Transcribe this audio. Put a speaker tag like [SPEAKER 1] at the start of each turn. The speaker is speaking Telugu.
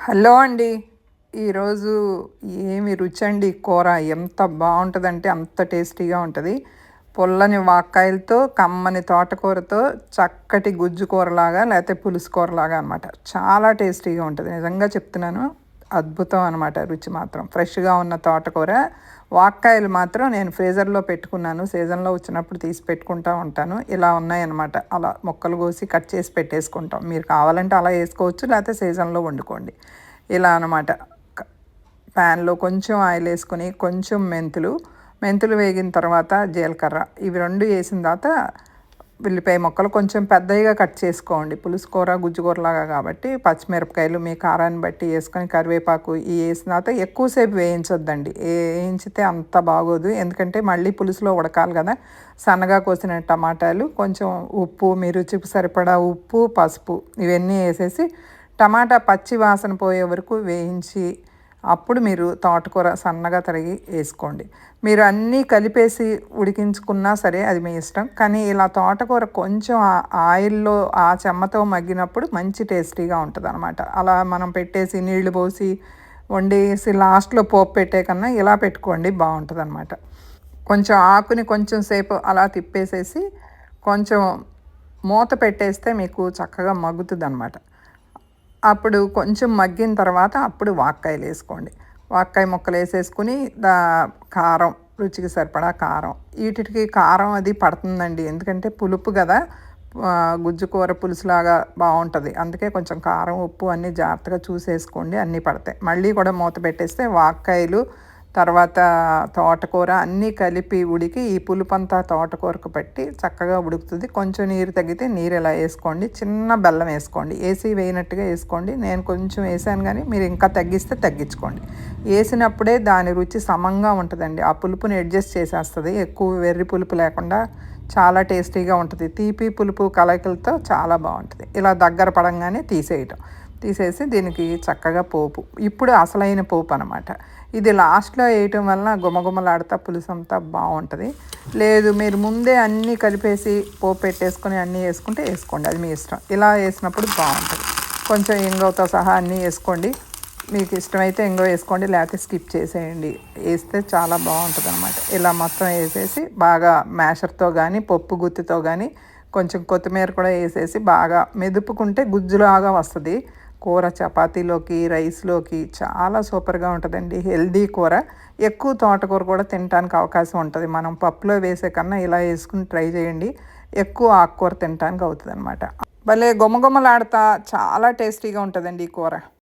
[SPEAKER 1] హలో అండి. ఈరోజు ఏమి రుచి అండి కూర ఎంత బాగుంటుందంటే అంత టేస్టీగా ఉంటుంది. పుల్లని వాక్కాయలతో కమ్మని తోటకూరతో చక్కటి గుజ్జు కూరలాగా లేకపోతే పులుసు కూరలాగా అనమాట చాలా టేస్టీగా ఉంటుంది. నిజంగా చెప్తున్నాను. అద్భుతం అనమాట రుచి మాత్రం. ఫ్రెష్గా ఉన్న తోటకూర వాక్కాయలు మాత్రం నేను ఫ్రీజర్లో పెట్టుకున్నాను సీజన్లో వచ్చినప్పుడు తీసి పెట్టుకుంటూ ఉంటాను. ఇలా ఉన్నాయన్నమాట. అలా మొక్కలు కోసి కట్ చేసి పెట్టేసుకుంటాం. మీరు కావాలంటే అలా వేసుకోవచ్చు లేకపోతే సీజన్లో వండుకోండి. ఇలా అనమాట ప్యాన్లో కొంచెం ఆయిల్ వేసుకొని కొంచెం మెంతులు మెంతులు వేగిన తర్వాత జీలకర్ర. ఇవి రెండు వేసిన తర్వాత ఉల్లిపాయ ముక్కలు కొంచెం పెద్దగా కట్ చేసుకోండి. పులుసు కూర గుజ్జుకూరలాగా కాబట్టి పచ్చిమిరపకాయలు మీ కారాన్ని బట్టి వేసుకొని కరివేపాకు ఈ వేసిన తర్వాత ఎక్కువసేపు వేయించొద్దండి. వేయించితే అంత బాగోదు. ఎందుకంటే మళ్ళీ పులుసులో ఉడకాలి కదా. సన్నగా కోసిన టమాటాలు కొంచెం ఉప్పు మీ రుచికి సరిపడా ఉప్పు పసుపు ఇవన్నీ వేసేసి టమాటా పచ్చి వాసన పోయే వరకు వేయించి అప్పుడు మీరు తోటకూర సన్నగా తరిగి వేసుకోండి. మీరు అన్నీ కలిపేసి ఉడికించుకున్నా సరే అది మీ ఇష్టం. కానీ ఇలా తోటకూర కొంచెం ఆయిల్లో ఆ చెమ్మతో మగ్గినప్పుడు మంచి టేస్టీగా ఉంటుంది అనమాట అలా మనం పెట్టేసి నీళ్ళు పోసి వండేసి లాస్ట్లో పోపు పెట్టే కన్నా ఇలా పెట్టుకోండి బాగుంటుంది అనమాట కొంచెం ఆకుని కొంచెం సేపు అలా తిప్పేసేసి కొంచెం మూత పెట్టేస్తే మీకు చక్కగా మగ్గుతుంది అనమాట అప్పుడు కొంచెం మగ్గిన తర్వాత అప్పుడు వాక్కాయలు వేసుకోండి. వాక్కాయ ముక్కలు వేసేసుకుని దా కారం రుచికి సరిపడా కారం. వీటికి కారం అది పడుతుందండి. ఎందుకంటే పులుపు కదా గుజ్జు కూర పులుసులాగా బాగుంటుంది. అందుకే కొంచెం కారం ఉప్పు అన్నీ జాగ్రత్తగా చూసేసుకోండి. అన్నీ పడతాయి. మళ్ళీ కూడా మూత పెట్టేస్తే వాక్కాయలు తర్వాత తోటకూర అన్నీ కలిపి ఉడికి ఈ పులుపంతా తోటకూరకు పెట్టి చక్కగా ఉడుకుతుంది. కొంచెం నీరు తగ్గితే నీరు ఇలా వేసుకోండి. చిన్న బెల్లం వేసుకోండి. ఏసీ వేయినట్టుగా వేసుకోండి. నేను కొంచెం వేసాను కానీ మీరు ఇంకా తగ్గిస్తే తగ్గించుకోండి. వేసినప్పుడే దాని రుచి సమంగా ఉంటుందండి. ఆ పులుపుని అడ్జస్ట్ చేసేస్తుంది. ఎక్కువ వెర్రి పులుపు లేకుండా చాలా టేస్టీగా ఉంటుంది. తీపి పులుపు కలయికలతో చాలా బాగుంటుంది. ఇలా దగ్గర పడంగానే తీసేయటం. తీసేసి దీనికి చక్కగా పోపు. ఇప్పుడు అసలైన పోపు అనమాట ఇది లాస్ట్లో వేయటం వలన గుమగుమలాడతా పులుసు అంతా బాగుంటుంది. లేదు మీరు ముందే అన్నీ కలిపేసి పోపు పెట్టేసుకొని అన్నీ వేసుకుంటే వేసుకోండి. అది మీ ఇష్టం. ఇలా వేసినప్పుడు బాగుంటుంది. కొంచెం ఇంగోతో సహా అన్నీ వేసుకోండి. మీకు ఇష్టమైతే ఇంగో వేసుకోండి. లేకపోతే స్కిప్ చేసేయండి. వేస్తే చాలా బాగుంటుంది అనమాట ఇలా మొత్తం వేసేసి బాగా మ్యాషర్తో కానీ పప్పు గుత్తితో కానీ కొంచెం కొత్తిమీర కూడా వేసేసి బాగా మెదుపుకుంటే గుజ్జులాగా వస్తుంది. కూర చపాతీలోకి రైస్లోకి చాలా సూపర్గా ఉంటుందండి. హెల్దీ కూర. ఎక్కువ తోటకూర కూడా తినడానికి అవకాశం ఉంటుంది. మనం పప్పులో వేసే కన్నా ఇలా వేసుకుని ట్రై చేయండి. ఎక్కువ ఆకుకూర తినడానికి అవుతుంది అనమాట భలే గుమగుమలాడుతా చాలా టేస్టీగా ఉంటుందండి ఈ కూర.